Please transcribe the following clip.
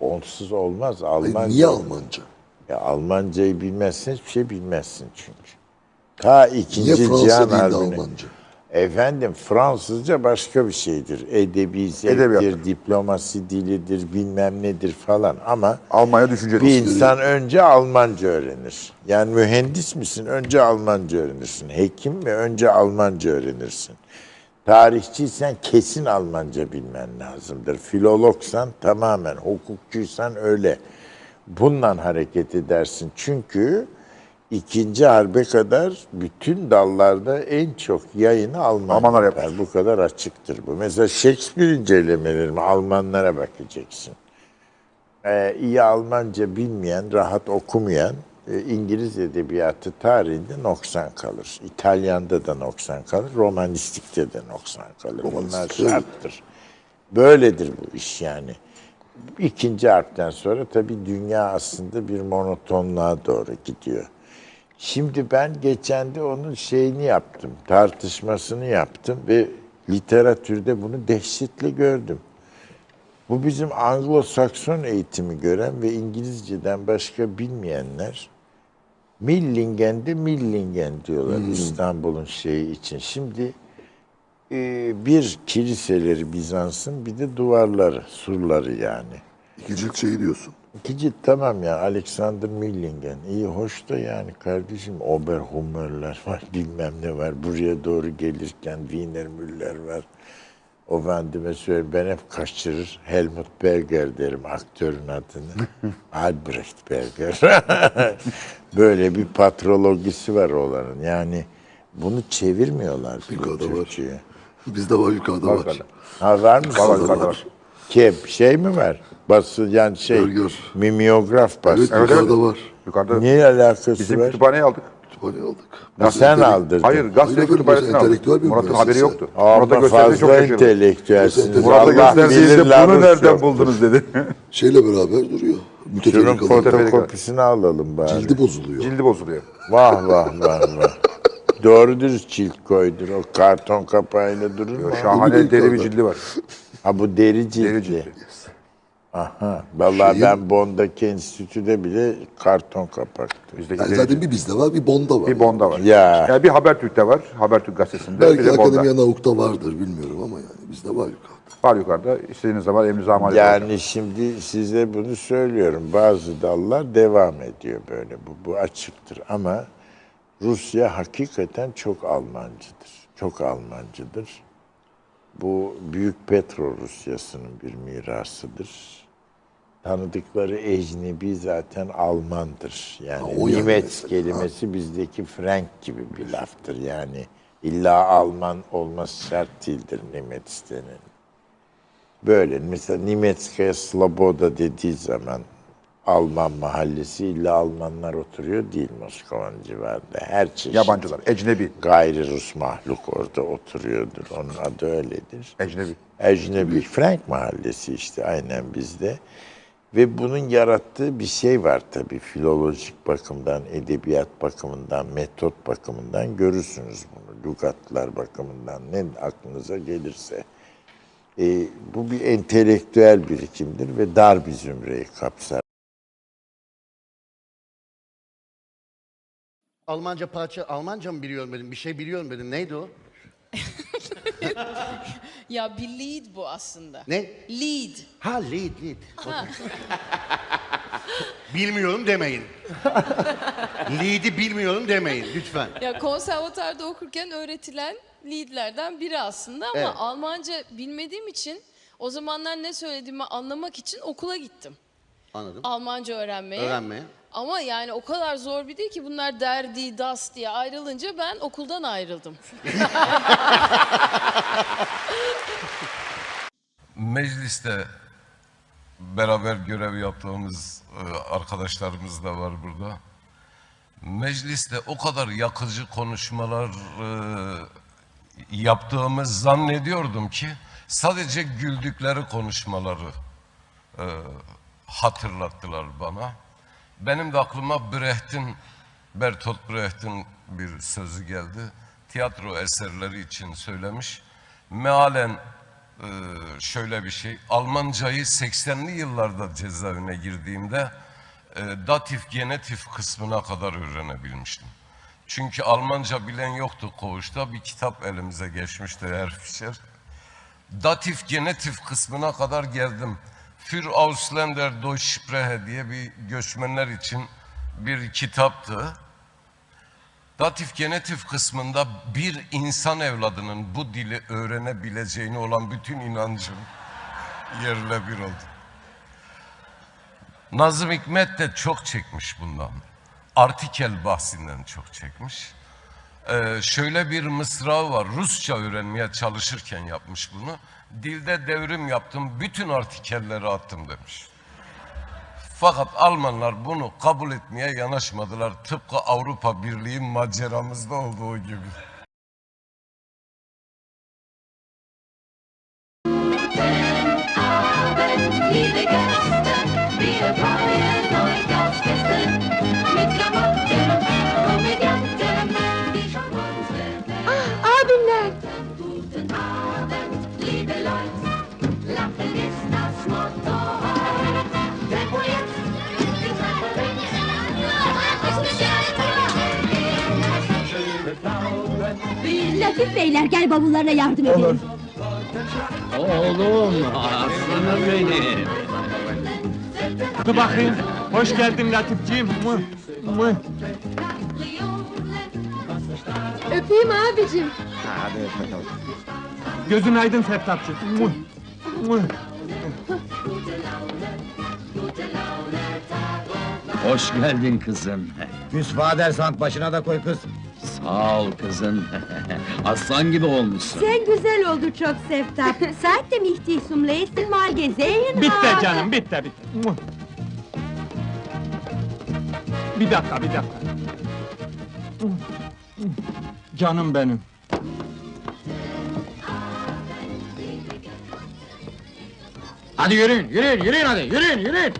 onsuz olmaz. Hayır, Almanca. niye Almanca? Ya Almancayı bilmezsen hiçbir şey bilmezsin çünkü. Ta ikinci Niye Fransa Cihan değil de Harbi'ne- Almanca? Efendim Fransızca başka bir şeydir. Edebi zevktir, Edebiyat. diplomasi dilidir, bilmem nedir falan ama Almanya düşünce bir insan önce Almanca öğrenir. Yani mühendis misin? Önce Almanca öğrenirsin. Hekim mi? Önce Almanca öğrenirsin. Tarihçiysen kesin Almanca bilmen lazımdır. Filologsan tamamen, hukukçuysan öyle. Bundan hareket edersin. Çünkü ikinci harbe kadar bütün dallarda en çok yayını Alman Almanlar yapar. yapar. Bu kadar açıktır bu. Mesela Shakespeare incelemelerimi Almanlara bakacaksın e, iyi Almanca bilmeyen, rahat okumayan İngiliz edebiyatı tarihinde noksan kalır. İtalyan'da da noksan kalır, romanistikte de noksan kalır. Bunlar şarttır. Böyledir bu iş yani. İkinci harpten sonra tabii dünya aslında bir monotonluğa doğru gidiyor. Şimdi ben geçen de onun şeyini yaptım, tartışmasını yaptım ve literatürde bunu dehşetle gördüm. Bu bizim Anglo-Sakson eğitimi gören ve İngilizceden başka bilmeyenler Millingen'de Millingen diyorlar İstanbul'un şeyi için. Şimdi e, bir kiliseleri Bizans'ın bir de duvarları, surları yani. İki cilt şeyi diyorsun. İkinci tamam ya Alexander Millingen. İyi hoş da yani kardeşim Oberhummer'ler var bilmem ne var. Buraya doğru gelirken Wiener Müller var. O vendime söyleyeyim ben hep kaçırır. Helmut Berger derim aktörün adını. Albrecht Berger. Böyle bir patrologisi var olanın. Yani bunu çevirmiyorlar Yukarıda var. Bizde var yukarıda var. yukarıda. Ha var mı? Var, var, var, var. Kep şey mi var? Bası yani şey gör. mimeograf bası. Evet, Evet, yukarıda var. Yukarıda Niye alakası bizim var? kütüphaneye aldık. Kütüphane aldık. Ha, sen aldırdın. Hayır, gazete kütüphanesini aldık. entelektüel bir Murat'ın müessese. haberi yoktu. Ama Murat'a gösterince çok fazla şaşırdı. entelektüelsiniz. Murat'a Allah gösterdiğinizde bilir bunu lafız nereden yok. buldunuz dedi. Şeyle beraber duruyor. Şunun Müteferrik alıyor. fotokopisini alalım bari. Cildi bozuluyor. Cildi bozuluyor. Vah vah vah vah. Doğru dürüst cilt koydur. O karton kapağıyla durur mu? Şahane deri bir cildi var. Ha bu deri ciltli. Deri cildi. Aha. Vallahi Şeyin- ben Bond'daki enstitüde bile karton kapaktı. Bizdeki Yani zaten bir bizde var, bir Bond'da var. Bir Bonda var. Ya. Yani bir Habertürk'te var. Habertürk gazetesinde. Belki bir de Bonda. Akademiya Navuk'ta vardır bilmiyorum ama yani bizde var yukarıda. Var yukarıda. İstediğiniz zaman emrinize amade Yani şimdi size bunu söylüyorum. Bazı dallar devam ediyor böyle. Bu, bu açıktır ama Rusya hakikaten çok Almancıdır. Çok Almancıdır. Bu Büyük Petro Rusyası'nın bir mirasıdır. Tanıdıkları ecnebi zaten Almandır. Yani Ha, o yani nimet mesela, kelimesi bizdeki Frank gibi bir laftır. Yani illa Alman olması şart değildir nimet istenen. Böyle mesela Nimetskaya Sloboda dediği zaman Alman mahallesi illa Almanlar oturuyor değil Moskova'nın civarında. Her çeşit Yabancılar. Ecnebi. gayri Rus mahluk orada oturuyordur. Onun adı öyledir. Ecnebi. Ecnebi Frank mahallesi işte aynen bizde. Ve bunun yarattığı bir şey var tabii filolojik bakımdan, edebiyat bakımından, metot bakımından görürsünüz bunu. Lügatlar bakımından ne aklınıza gelirse. Ee, bu bir entelektüel birikimdir ve dar bir zümreyi kapsar. Almanca parça, Almanca mı biliyorum dedim, bir şey biliyorum dedim. Neydi o? Ya bir lead bu aslında. Ne? Lead. Ha lead, lead. bilmiyorum demeyin. Lead'i bilmiyorum demeyin lütfen. Ya konservatuarda okurken öğretilen leadlerden biri aslında ama Evet. Almanca bilmediğim için o zamanlar ne söylediğimi anlamak için okula gittim. Anladım. Almanca öğrenmeye. Öğrenmeye. Ama yani o kadar zor bir değil ki bunlar derdi, das diye ayrılınca ben okuldan ayrıldım. Mecliste beraber görev yaptığımız e, arkadaşlarımız da var burada. Mecliste o kadar yakıcı konuşmalar e, yaptığımız zannediyordum ki sadece güldükleri konuşmaları e, hatırlattılar bana. Benim de aklıma Brecht'in, Bertolt Brecht'in bir sözü geldi. Tiyatro eserleri için söylemiş. Mealen Ee, şöyle bir şey. Almancayı 80'li yıllarda cezaevine girdiğimde e, datif genetif kısmına kadar öğrenebilmiştim. Çünkü Almanca bilen yoktu koğuşta. Bir kitap elimize geçmişti Herr Fischer. Datif genetif kısmına kadar geldim. Für Ausländer Deutsch Sprache diye bir göçmenler için bir kitaptı. Datif genetif kısmında bir insan evladının bu dili öğrenebileceğine olan bütün inancım yerle bir oldu. Nazım Hikmet de çok çekmiş bundan. Artikel bahsinden çok çekmiş. Ee, şöyle bir mısrağı var. Rusça öğrenmeye çalışırken yapmış bunu. Dilde devrim yaptım, bütün artikelleri attım demiş. Fakat Almanlar bunu kabul etmeye yanaşmadılar. Tıpkı Avrupa Birliği maceramızda olduğu gibi. Liebe Abimler. Guten Abend, liebe Leute. Lachen ist das Motto heute. Tempo jetzt, die Treppe Latif beyler gel bavullarına yardım edelim. Oğlum, aslanım benim. Dur bakayım. Hoş geldin Latifciğim. Mıh, mıh. Öpeyim abicim. Gözün aydın Seftapçı. Mıh, mıh. Hoş geldin kızım. Küsfader sant başına da koy kız. Sağ ol kızım. Aslan gibi olmuşsun. Sen güzel oldu çok Seftap. Seitdem ich dich zum letzten Mal gesehen Bitti canım, bitti, bitti. Bir dakika, bir dakika. Canım benim. Hadi yürüyün, yürüyün, yürüyün hadi, yürüyün, yürüyün.